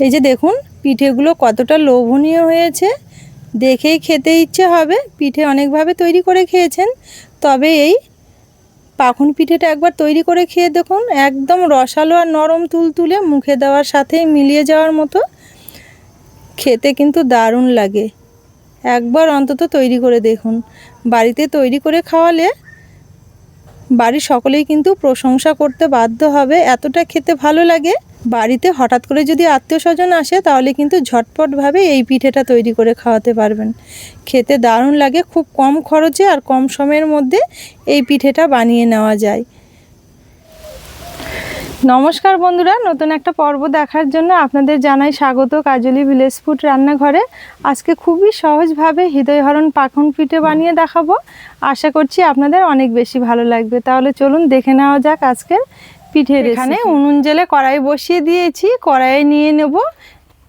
এই যে দেখুন, পিঠেগুলো কতটা লোভনীয় হয়েছে। দেখেই খেতে ইচ্ছে হবে। পিঠে অনেকভাবে তৈরি করে খেয়েছেন। তবে এই পাখন পিঠেটা একবার তৈরি করে খেয়ে দেখুন, একদম রসালো আর নরম তুলতুলে, মুখে দেওয়ার সাথেই মিলিয়ে যাওয়ার মতো। খেতে কিন্তু দারুণ লাগে। একবার অন্তত তৈরি করে দেখুন। বাড়িতে তৈরি করে খাওয়ালে বাড়ির সকলেই কিন্তু প্রশংসা করতে বাধ্য হবে। এতটা খেতে ভালো লাগে। বাড়িতে হঠাৎ করে যদি আত্মীয় স্বজন আসে, তাহলে কিন্তু ঝটপটভাবে এই পিঠেটা তৈরি করে খাওয়াতে পারবেন। খেতে দারুণ লাগে, খুব কম খরচে আর কম সময়ের মধ্যে এই পিঠেটা বানিয়ে নেওয়া যায়। নমস্কার বন্ধুরা, নতুন একটা পর্ব দেখার জন্য আপনাদের জানাই স্বাগত কাজলি ভিলেজ ফুড রান্নাঘরে। আজকে খুবই সহজভাবে হৃদয়হরণ পাখন পিঠে বানিয়ে দেখাবো। আশা করছি আপনাদের অনেক বেশি ভালো লাগবে। তাহলে চলুন দেখে নেওয়া যাক আজকের পিঠের এখানে উনুন জেলে কড়াই বসিয়ে দিয়েছি। কড়াইয়ে নিয়ে নেব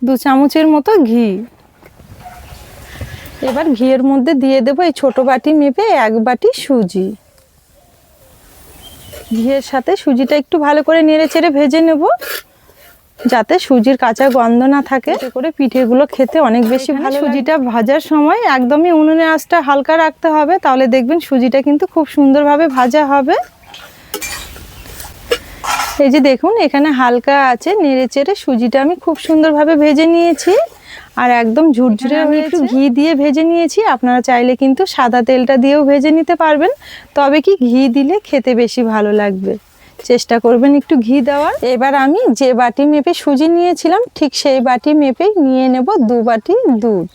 দু চামচের মতো ঘি। এবার ঘিয়ের মধ্যে দিয়ে দেবো এই ছোট বাটি মেপে এক বাটি সুজি। ঘিয়ের সাথে সুজিটা একটু ভালো করে নেড়ে চেড়ে ভেজে নেব যাতে সুজির কাঁচা গন্ধ না থাকে। করে পিঠেগুলো খেতে অনেক বেশি ভালো সুজিটা ভাজার সময় একদমই উনুনে আঁচটা হালকা রাখতে হবে তাহলে দেখবেন সুজিটা কিন্তু খুব সুন্দরভাবে ভাজা হবে। এই যে দেখুন এখানে হালকা আছে নেড়ে চেড়ে সুজিটা আমি খুব সুন্দরভাবে ভেজে নিয়েছি। আর একদম ঝুরঝুরে আমি একটু ঘি দিয়ে ভেজে নিয়েছি। আপনারা চাইলে কিন্তু সাদা তেলটা দিয়েও ভেজে নিতে পারবেন। তবে কি ঘি দিলে খেতে বেশি ভালো লাগবে? চেষ্টা করবেন একটু ঘি দেওয়ার। এবার আমি যে বাটি মেপে সুজি নিয়েছিলাম ঠিক সেই বাটি মেপেই নিয়ে নেব দু বাটি দুধ।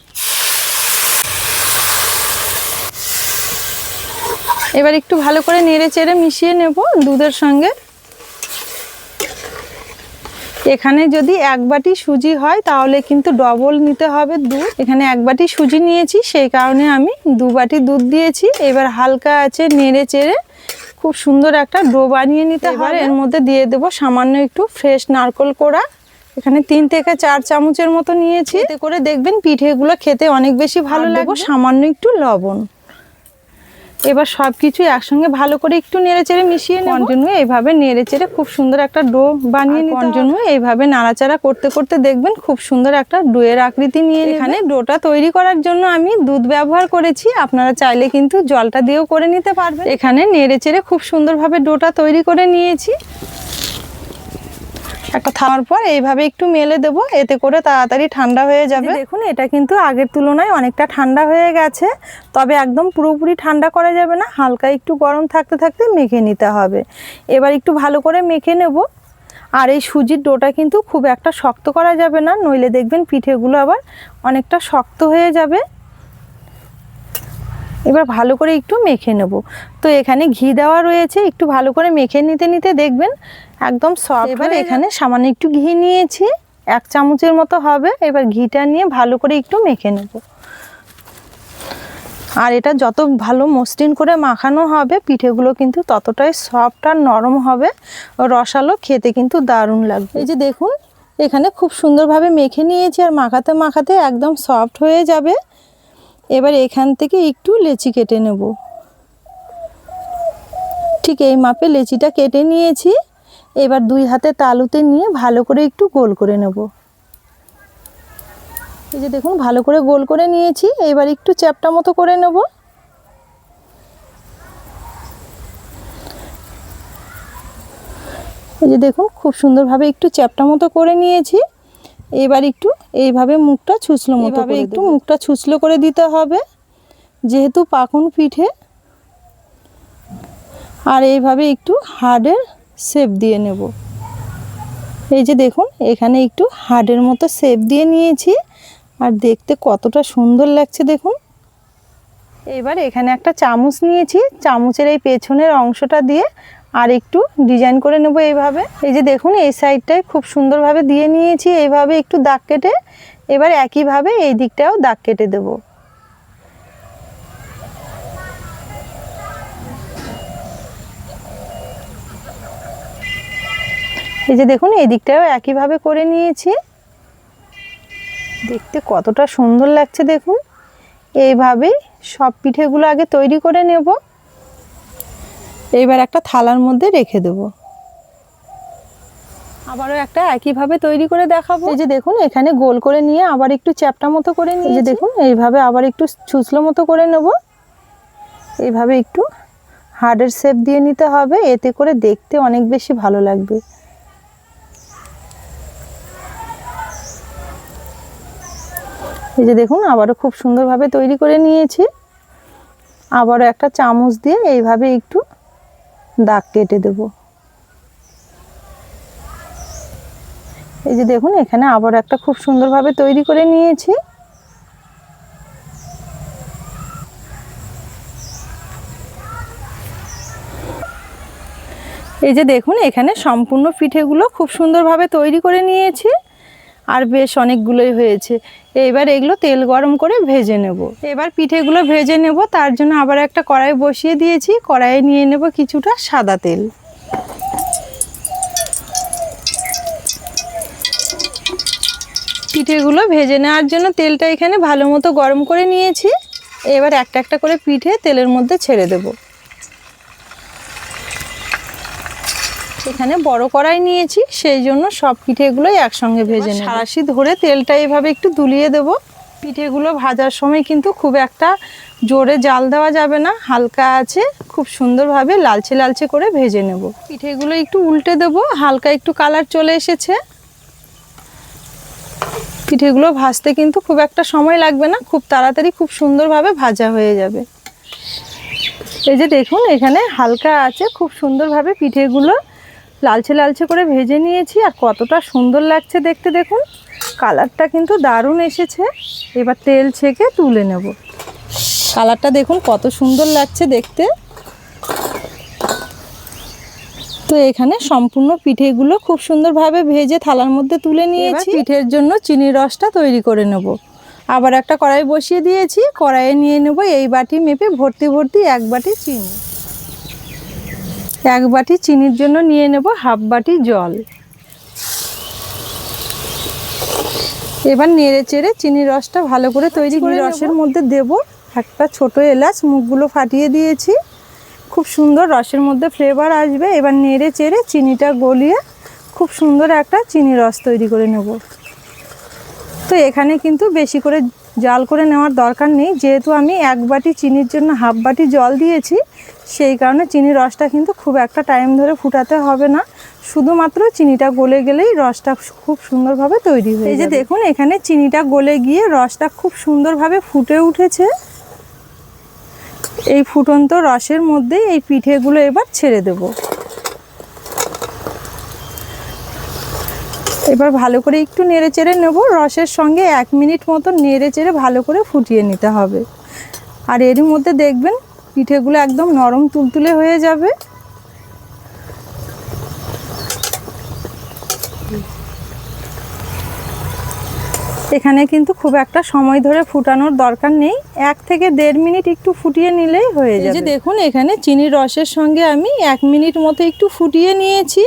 এবার একটু ভালো করে নেড়ে চেড়ে মিশিয়ে নেব দুধের সঙ্গে। এখানে যদি এক বাটি সুজি হয় তাহলে কিন্তু ডবল নিতে হবে দুধ। এখানে এক বাটি সুজি নিয়েছি সেই কারণে আমি দু বাটি দুধ দিয়েছি। এবার হালকা আছে নেড়ে চেড়ে খুব সুন্দর একটা ডো বানিয়ে নিতে হবে। এর মধ্যে দিয়ে দেব সামান্য একটু ফ্রেশ নারকোল কোড়া। এখানে তিন থেকে চার চামচের মতো নিয়েছি। এতে করে দেখবেন পিঠেগুলো খেতে অনেক বেশি ভালো লাগবে। সামান্য একটু লবণ। এবার সব কিছু একসঙ্গে ভালো করে একটু নেড়ে চেড়ে মিশিয়ে কন্টিনিউ এইভাবে নেড়ে চেড়ে খুব সুন্দর একটা ডো বানিয়ে নিতে কন্টিনিউ এইভাবে নাড়াচাড়া করতে করতে দেখবেন খুব সুন্দর একটা ডোয়ের আকৃতি নিয়ে এখানে ডোটা তৈরি করার জন্য আমি দুধ ব্যবহার করেছি। আপনারা চাইলে কিন্তু জলটা দিয়েও করে নিতে পারবেন। এখানে নেড়ে চেড়ে খুব সুন্দরভাবে ডোটা তৈরি করে নিয়েছি। একটা থামার পর এইভাবে একটু মেলে দেব এতে করে তাড়াতাড়ি ঠান্ডা হয়ে যাবে। দেখুন এটা কিন্তু আগের তুলনায় অনেকটা ঠান্ডা হয়ে গেছে তবে একদম পুরোপুরি ঠান্ডা করা যাবে না হালকা একটু গরম থাকতে থাকতে মেখে নিতে হবে। এবার একটু ভালো করে মেখে নেব আর এই সুজির ডোটা কিন্তু খুব একটা শক্ত করা যাবে না নইলে দেখবেন পিঠেগুলো আবার অনেকটা শক্ত হয়ে যাবে। এবার ভালো করে একটু মেখে নেব। তো এখানে ঘি দেওয়া রয়েছে একটু ভালো করে মেখে নিতে নিতে দেখবেন একদম সফট এবার এখানে সামান্য একটু ঘি নিয়েছি এক চামচের মতো হবে। এবার ঘিটা নিয়ে ভালো করে একটু মেখে নেব। আর এটা যত ভালো মসৃণ করে মাখানো হবে পিঠেগুলো কিন্তু ততটাই সফট আর নরম হবে। রসালো খেতে কিন্তু দারুণ লাগবে। এই যে দেখুন এখানে খুব সুন্দরভাবে মেখে নিয়েছি আর মাখাতে মাখাতে একদম সফট হয়ে যাবে। এবার এখান থেকে একটু লেচি কেটে নেব। ঠিক এই মাপে লেচিটা কেটে নিয়েছি। এবার দুই হাতে তালুতে নিয়ে ভালো করে একটু গোল করে নেব। এই যে দেখুন, ভালো করে গোল করে নিয়েছি। এবার একটু চ্যাপটা মতো করে নেব। এই যে দেখুন, খুব সুন্দরভাবে একটু চ্যাপটা মতো করে নিয়েছি। এবার একটু এইভাবে মুখটা ছুঁচলো মতো করে একটু মুখটা ছুঁচলো করে দিতে হবে যেহেতু পাখন পিঠে। আর এইভাবে একটু হাড়ের শেপ দিয়ে নেব। এই যে দেখুন এখানে একটু হাড়ের মতো শেপ দিয়ে নিয়েছি আর দেখতে কতটা সুন্দর লাগছে দেখুন। এবার এখানে একটা চামচ নিয়েছি চামচের এই পেছনের অংশটা দিয়ে আর একটু ডিজাইন করে নেব এইভাবে। এই যে দেখুন, এই সাইডটায় খুব সুন্দরভাবে দিয়ে নিয়েছি, এইভাবে একটু দাগ কেটে এবার একইভাবে এই দিকটাও দাগ কেটে দেব। এই যে দেখুন, এই দিকটাও একইভাবে করে নিয়েছি। দেখতে কতটা সুন্দর লাগছে দেখুন। এইভাবেই সব পিঠেগুলো আগে তৈরি করে নেব। এইবার একটা থালার মধ্যে রেখে দেবো। আবারও একটা একইভাবে তৈরি করে দেখাবো। এই যে দেখুন এখানে গোল করে নিয়ে আবার একটু চ্যাপটা মতো করে নিয়ে যে দেখুন এইভাবে আবার একটু ছুচলো মতো করে নেব। এইভাবে একটু হার্ডের শেপ দিয়ে নিতে হবে এতে করে দেখতে অনেক বেশি ভালো লাগবে। এই যে দেখুন আবারও খুব সুন্দরভাবে তৈরি করে নিয়েছি। আবারও একটা চামচ দিয়ে এইভাবে একটু দাগ কেটে দেব। এই যে দেখুন, এখানে আবার একটা খুব সুন্দরভাবে তৈরি করে নিয়েছি। এই যে দেখুন, এখানে সম্পূর্ণ পিঠেগুলো খুব সুন্দরভাবে তৈরি করে নিয়েছি। আর বেশ অনেকগুলোই হয়েছে। এবার এগুলো তেল গরম করে ভেজে নেব। এবার পিঠেগুলো ভেজে নেব, তার জন্য আবার একটা কড়াই বসিয়ে দিয়েছি। কড়াইয়ে নিয়ে নেব কিছুটা সাদা তেল। পিঠেগুলো ভেজে নেওয়ার জন্য তেলটা এখানে ভালো মতো গরম করে নিয়েছি। এবার একটা একটা করে পিঠে তেলের মধ্যে ছেড়ে দেবো। এখানে বড় কড়াই নিয়েছি সেই জন্য সব পিঠেগুলোই একসঙ্গে ভেজে নেব। সারাশি ধরে তেলটা এভাবে একটু দুলিয়ে দেব। পিঠেগুলো ভাজার সময় কিন্তু খুব একটা জোরে জাল দেওয়া যাবে না হালকা আছে খুব সুন্দরভাবে লালচে লালচে করে ভেজে নেব। পিঠেগুলো একটু উল্টে দেব হালকা একটু কালার চলে এসেছে। পিঠেগুলো ভাজতে কিন্তু খুব একটা সময় লাগবে না খুব তাড়াতাড়ি খুব সুন্দরভাবে ভাজা হয়ে যাবে। এই যে দেখুন এখানে হালকা আছে খুব সুন্দরভাবে পিঠেগুলো লালচে লালচে করে ভেজে নিয়েছি আর কতটা সুন্দর লাগছে দেখতে দেখুন। কালারটা কিন্তু দারুণ এসেছে। এবার তেল ছেঁকে তুলে নেব। কালারটা দেখুন কত সুন্দর লাগছে দেখতে। তো এখানে সম্পূর্ণ পিঠেগুলো খুব সুন্দরভাবে ভেজে থালার মধ্যে তুলে নিয়েছি। পিঠের জন্য চিনির রসটা তৈরি করে নেব। আবার একটা কড়াই বসিয়ে দিয়েছি। কড়াইয়ে নিয়ে নেব এই বাটি মেপে ভর্তি ভর্তি এক বাটি চিনি। এক বাটি চিনির জন্য নিয়ে নেব হাফ বাটি জল। এবার নেড়ে চেড়ে চিনির রসটা ভালো করে তৈরি করে রসের মধ্যে দেব একটা ছোট এলাচ মুখগুলো ফাটিয়ে দিয়েছি। খুব সুন্দর রসের মধ্যে ফ্লেভার আসবে। এবার নেড়ে চেড়ে চিনিটা গলিয়ে খুব সুন্দর একটা চিনি রস তৈরি করে নেব। তো এখানে কিন্তু বেশি করে জাল করে নেওয়ার দরকার নেই। যেহেতু আমি এক বাটি চিনির জন্য হাফ বাটি জল দিয়েছি সেই কারণে চিনির রসটা কিন্তু খুব একটা টাইম ধরে ফুটাতে হবে না। শুধুমাত্র চিনিটা গলে গেলেই রসটা খুব সুন্দরভাবে তৈরি হয়ে এই যে দেখুন এখানে চিনিটা গলে গিয়ে রসটা খুব সুন্দরভাবে ফুটে উঠেছে। এই ফুটন্ত রসের মধ্যে এই পিঠেগুলো এবার ছেড়ে দেব। এবার ভালো করে একটু নেড়ে চেড়ে নেব। রসের সঙ্গে এক মিনিট মতো নেড়ে চেড়ে ভালো করে ফুটিয়ে নিতে হবে। আর এরই মধ্যে দেখবেন পিঠেগুলো একদম নরম তুলতুলে হয়ে যাবে। এখানে কিন্তু খুব একটা সময় ধরে ফুটানোর দরকার নেই। এক থেকে দেড় মিনিট একটু ফুটিয়ে নিলেই হয়ে যাবে যে দেখুন এখানে চিনির রসের সঙ্গে আমি এক মিনিট মতো একটু ফুটিয়ে নিয়েছি।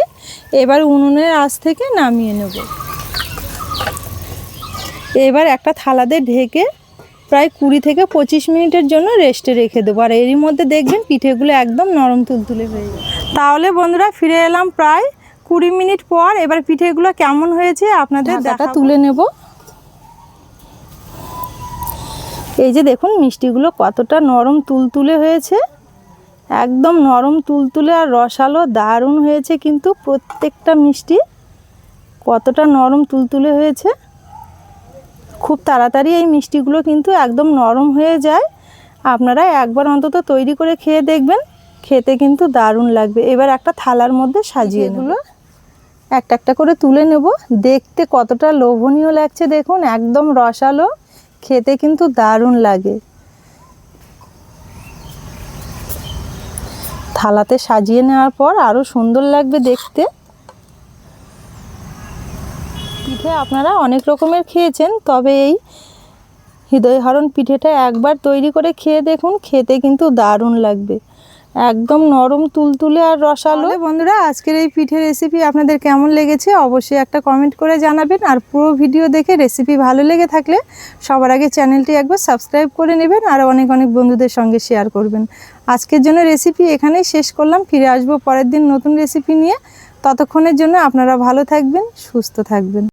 এবার উনুনের আঁচ থেকে নামিয়ে নেব। এবার একটা থালাতে ঢেকে প্রায় কুড়ি থেকে পঁচিশ মিনিটের জন্য রেস্টে রেখে দেবো। আর এরই মধ্যে দেখবেন পিঠেগুলো একদম নরম তুলতুলে হয়ে যাবে তাহলে বন্ধুরা ফিরে এলাম প্রায় কুড়ি মিনিট পর। এবার পিঠেগুলো কেমন হয়েছে আপনাদের দেখা তুলে নেব। এই যে দেখুন মিষ্টিগুলো কতটা নরম তুলতুলে হয়েছে। একদম নরম তুলতুলে আর রসালো দারুণ হয়েছে কিন্তু প্রত্যেকটা মিষ্টি। কতটা নরম তুলতুলে হয়েছে। খুব তাড়াতাড়ি এই মিষ্টিগুলো কিন্তু একদম নরম হয়ে যায়। আপনারা একবার অন্তত তৈরি করে খেয়ে দেখবেন। খেতে কিন্তু দারুণ লাগবে। এবার একটা থালার মধ্যে সাজিয়ে এগুলো? একটা একটা করে তুলে নেব। দেখতে কতটা লোভনীয় লাগছে দেখুন একদম রসালো। খেতে কিন্তু দারুণ লাগে। থালাতে সাজিয়ে নেওয়ার পর আরও সুন্দর লাগবে দেখতে। পিঠে আপনারা অনেক রকমের খেয়েছেন, তবে এই হৃদয়হরণ পিঠেটা একবার তৈরি করে খেয়ে দেখুন, খেতে কিন্তু দারুণ লাগবে। একদম নরম তুলতুলে আর রসালো। বন্ধুরা, আজকের এই পিঠের রেসিপি আপনাদের কেমন লেগেছে অবশ্যই একটা কমেন্ট করে জানাবেন আর পুরো ভিডিও দেখে রেসিপি ভালো লেগে থাকলে সবার আগে চ্যানেলটি একবার সাবস্ক্রাইব করে নেবেন আর অনেক অনেক বন্ধুদের সঙ্গে শেয়ার করবেন। আজকের জন্য রেসিপি এখানেই শেষ করলাম। ফিরে আসব পরের দিন নতুন রেসিপি নিয়ে। ততক্ষণের জন্য আপনারা ভালো থাকবেন, সুস্থ থাকবেন।